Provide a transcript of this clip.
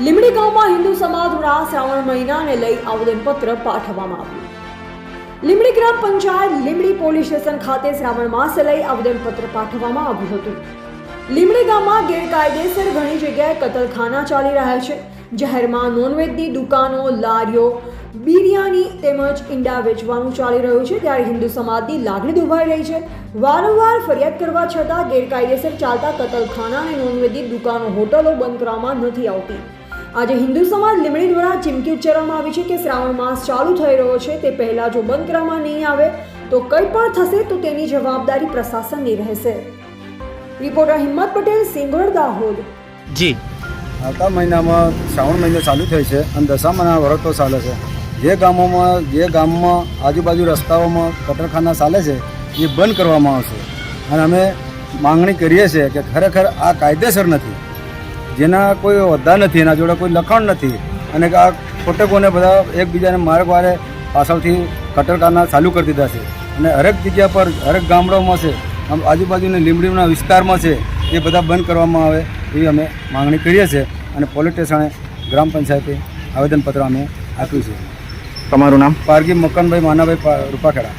લીમડી ગામમાં હિન્દુ સમાજ દ્વારા શ્રાવણ મહિનાને લઈ આવેદનપત્ર પાઠવવામાં આવ્યું. લીમડી ગ્રામ પંચાયત લીમડી પોલીસ સ્ટેશન ખાતે શ્રાવણ માસ લઈ આવેદનપત્ર પાઠવવામાં આવ્યું હતું. લીમડી ગામમાં ગેરકાયદેસર ઘણી જગ્યાએ કતલખાના ચાલી રહ્યા છે. જાહેરમાં નોનવેજની દુકાનો, લારીઓ, બિરયાની તેમજ ઈંડા વેચવાનું ચાલી રહ્યું છે. ત્યારે હિન્દુ સમાજની લાગણી દુભાઈ રહી છે. વારંવાર ફરિયાદ કરવા છતાં ગેરકાયદેસર ચાલતા કતલખાના અને નોનવેજની દુકાનો, હોટલો બંધ કરવામાં નથી આવતી. આજે હિન્દુ સમાજ લીમડી દ્વારા ચીમકી ઉચ્ચારવામાં આવી છે કે શ્રાવણ માસ ચાલુ થઈ રહ્યો છે તે પહેલા જો બંધ કરવામાં નહીં આવે તો કંઈ પણ થશે તો તેની જવાબદારી પ્રશાસનની રહેશે. રિપોર્ટર હિંમત પટેલ સિંગોડ દાહોદ. જી. આવતા મહિનામાં શ્રાવણ મહિનો ચાલુ થાય છે અને દશામાના વ્રતો ચાલે છે. જે ગામોમાં જે ગામમાં આજુબાજુ રસ્તાઓમાં કટરખાના ચાલે છે એ બંધ કરવામાં આવશે. અને અમે માંગણી કરીએ છીએ કે ખરેખર આ કાયદેસર નથી. જેના કોઈ હોદ્દા નથી એના જોડે કોઈ લખાણ નથી. અને આ ખોટકોને બધા એકબીજાને માર્ગ વારે પાછળથી કટરકાના ચાલુ કરી દીધા છે. અને હરેક જગ્યા પર હરેક ગામડાઓમાં છે આમ આજુબાજુના લીમડીના વિસ્તારમાં છે એ બધા બંધ કરવામાં આવે એવી અમે માંગણી કરીએ છીએ. અને પોલીસ સ્ટેશને ગ્રામ પંચાયતે આવેદનપત્ર અમે આપ્યું છે. તમારું નામ? પારગી મકનભાઈ માનાભાઈ રૂપાખેડા.